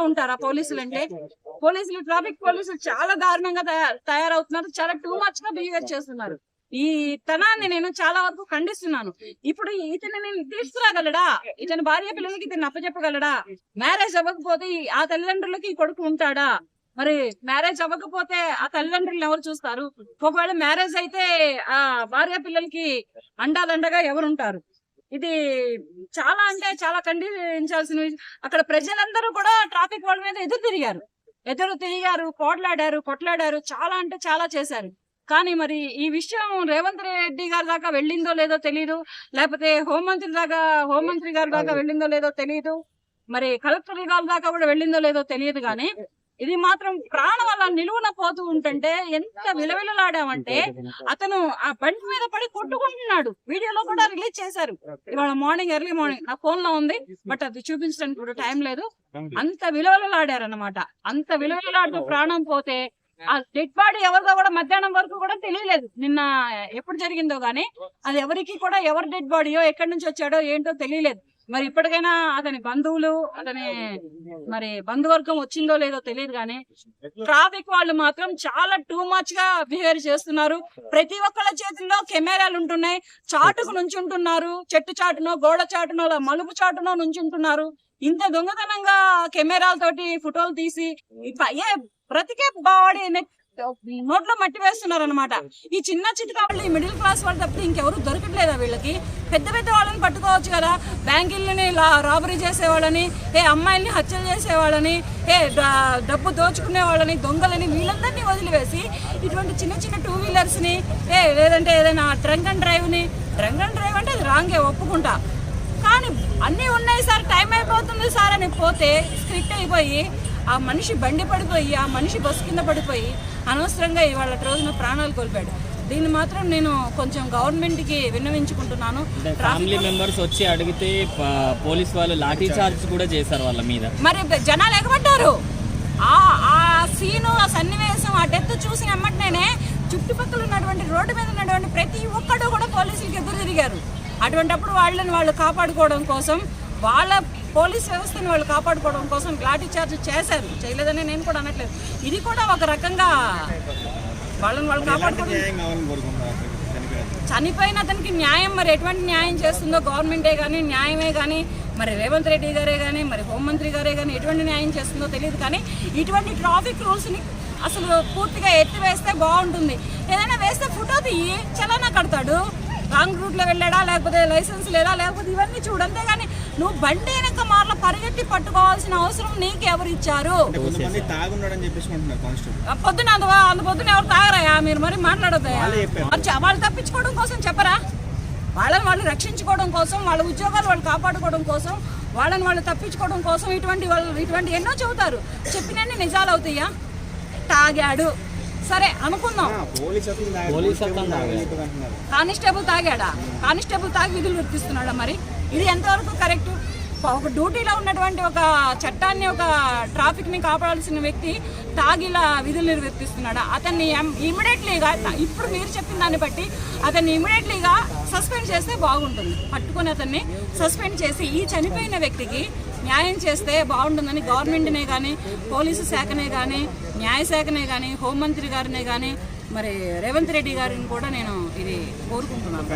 ఉంటారా పోలీసులు అంటే. పోలీసులు ట్రాఫిక్ పోలీసులు చాలా దారుణంగా తయారవుతున్నారు. చాలా టూ మచ్గా బిహేవ్ చేస్తున్నారు. ఈ తనాన్ని నేను చాలా వరకు ఖండిస్తున్నాను. ఇప్పుడు ఇతను నేను తీసుకురాగలడా? ఇతని భార్య పిల్లలకి ఇతను అప్పచెప్పగలడా మ్యారేజ్ అవ్వకపోతే ఆ తల్లిదండ్రులకి కొడుకు ఉంటాడా? మరి మ్యారేజ్ అవ్వకపోతే ఆ తల్లిదండ్రులు ఎవరు చూస్తారు? ఒకవేళ మ్యారేజ్ అయితే ఆ భార్య పిల్లలకి అండాదండగా ఎవరుంటారు? ఇది చాలా అంటే చాలా ఖండించాల్సిన. అక్కడ ప్రజలందరూ కూడా ట్రాఫిక్ వాళ్ళ మీద ఎదురు తిరిగారు. ఎదురు తిరిగారు పోట్లాడారు కొట్లాడారు చాలా అంటే చాలా చేశారు. కానీ మరి ఈ విషయం రేవంత్ రెడ్డి గారి దాకా వెళ్ళిందో లేదో తెలియదు లేకపోతే హోంమంత్రి దాకా హోంమంత్రి గారి దాకా వెళ్ళిందో లేదో తెలియదు మరి కలెక్టర్ గారి దాకా కూడా వెళ్ళిందో లేదో తెలియదు కానీ ఇది మాత్రం ప్రాణం అలా నిలువున పోతూ ఉంటుంటే ఎంత విలవిలలాడామంటే అతను ఆ బండి మీద పడి కొట్టుకుంటున్నాడు. వీడియోలో కూడా రిలీజ్ చేశారు. ఇవాళ మార్నింగ్ ఎర్లీ మార్నింగ్. నా ఫోన్లో ఉంది బట్ అది చూపించడానికి కూడా టైం లేదు. అంత విలువలలాడారన్నమాట. అంత విలువలలాడుతూ ప్రాణం పోతే ఆ డెడ్ బాడీ ఎవరిదో కూడా మధ్యాహ్నం వరకు కూడా తెలియలేదు. నిన్న ఎప్పుడు జరిగిందో గానీ అది ఎవరికి కూడా ఎవరి డెడ్ బాడీయో ఎక్కడి నుంచి వచ్చాడో ఏంటో తెలియలేదు. మరి ఇప్పటికైనా అతని బంధువులు అతని మరి బంధువర్గం వచ్చిందో లేదో తెలియదు కానీ ట్రాఫిక్ వాళ్ళు మాత్రం చాలా టూ మచ్గా బిహేవ్ చేస్తున్నారు. ప్రతి ఒక్కళ్ళ చేతుల్లో కెమెరాలు ఉంటున్నాయి. చాటుకు నుంచుంటున్నారు. చెట్టు చాటునో గోడ చాటునో మలుపు చాటునో నుంచుంటున్నారు. ఇంత దొంగతనంగా కెమెరాలతోటి ఫోటోలు తీసి ఈ ఏ బ్రతికే బాడీ నోట్లో మట్టి వేస్తున్నారు అనమాట ఈ చిన్న చిట్టుక వాళ్ళు ఈ మిడిల్ క్లాస్ వాళ్ళు తప్పితే ఇంకెవరు దొరకట్లేదా వీళ్ళకి? పెద్ద పెద్ద వాళ్ళని పట్టుకోవచ్చు కదా. బ్యాంకులని రాబరీ చేసేవాళ్ళని ఏ అమ్మాయిల్ని హత్యలు చేసేవాళ్ళని ఏ డబ్బు దోచుకునే వాళ్ళని దొంగలని వీళ్ళందరినీ వదిలివేసి ఇటువంటి చిన్న చిన్న టూ వీలర్స్ని ఏ లేదంటే ఏదైనా ట్రంక్ అండ్ డ్రైవ్ని ట్రంక్ అండ్ డ్రైవ్ అంటే అది రాంగే ఒప్పుకుంటా. కానీ అన్నీ ఉన్నాయి సార్ టైం అయిపోతుంది సార్ అని పోతే స్ట్రిక్ట్ అయిపోయి ఆ మనిషి బండి పడిపోయి ఆ మనిషి బస్సు కింద పడిపోయి అనవసరంగా ఇవాళ రోజున ప్రాణాలు కోల్పోయాడు. దీన్ని మాత్రం నేను కొంచెం గవర్నమెంట్కి విన్నవించుకుంటున్నాను ఫ్యామిలీ మెంబర్స్ వచ్చి అడిగితే పోలీస్ వాళ్ళు లాఠీ చార్జ్ కూడా చేశారు వాళ్ళ మీద. మరి జనాలు ఎగబడ్డారు. ఆ ఆ సీను ఆ సన్నివేశం ఆ డెత్ చూసిన ఎమ్మటనే చుట్టుపక్కల ఉన్నటువంటి రోడ్డు మీద ఉన్నటువంటి ప్రతి ఒక్కడు కూడా పోలీసులకి ఎదురు తిరిగారు. అటువంటప్పుడు వాళ్ళని వాళ్ళు కాపాడుకోవడం కోసం వాళ్ళ పోలీస్ వ్యవస్థని వాళ్ళు కాపాడుకోవడం కోసం లాఠీ చార్జ్ చేశారు. చేయలేదని నేను కూడా అనట్లేదు. ఇది కూడా ఒక రకంగా వాళ్ళని వాళ్ళు కాపాడుకోవడం చనిపోయిన అతనికి న్యాయం మరి ఎటువంటి న్యాయం చేస్తుందో గవర్నమెంటే కానీ న్యాయమే కానీ మరి రేవంత్ రెడ్డి గారే కానీ మరి హోంమంత్రి గారే కానీ ఎటువంటి న్యాయం చేస్తుందో తెలియదు. కానీ ఇటువంటి ట్రాఫిక్ రూల్స్ని అసలు పూర్తిగా ఎత్తివేస్తే బాగుంటుంది. ఏదైనా వేస్తే ఫోటో తీయి చలానా కడతాడు. రాంగ్ రూట్లో వెళ్ళాడా లేకపోతే లైసెన్స్ లేదా లేకపోతే ఇవన్నీ చూడు. అంతేగాని నువ్వు బండి వెనక మార్ల పరిగెత్తి పట్టుకోవాల్సిన అవసరం నీకు ఎవరు ఇచ్చారు? పొద్దున అంత అంత పొద్దున ఎవరు తాగరాయా? మీరు మరి చ- వాళ్ళు తప్పించుకోవడం కోసం చెప్పరా? వాళ్ళని వాళ్ళు రక్షించుకోవడం కోసం వాళ్ళ ఉద్యోగాలు వాళ్ళు కాపాడుకోవడం కోసం వాళ్ళని వాళ్ళు తప్పించుకోవడం కోసం ఇటువంటి వాళ్ళు ఇటువంటి ఎన్నో చెబుతారు. చెప్పినన్ని నిజాలు అవుతాయా తాగాడు. సరే అనుకుందాం. కానిస్టేబుల్ తాగాడా? కానిస్టేబుల్ తాగి విధులు వర్తిస్తున్నాడా మరి? ఇది ఎంతవరకు కరెక్ట్? ఒక డ్యూటీలో ఉన్నటువంటి ఒక చట్టాన్ని ఒక ట్రాఫిక్ని కాపాడాల్సిన వ్యక్తి తాగిలా విధులు నిర్వర్తిస్తున్నాడు. అతన్ని ఇమీడియట్లీగా ఇప్పుడు మీరు చెప్పిన దాన్ని బట్టి అతన్ని ఇమీడియట్లీగా సస్పెండ్ చేస్తే బాగుంటుంది. పట్టుకొని అతన్ని సస్పెండ్ చేసి ఈ చనిపోయిన వ్యక్తికి న్యాయం చేస్తే బాగుంటుందని గవర్నమెంట్నే కానీ పోలీసు శాఖనే కానీ న్యాయశాఖనే కానీ హోంమంత్రి గారినే కానీ మరి రేవంత్ రెడ్డి గారిని కూడా నేను ఇది కోరుకుంటున్నాను.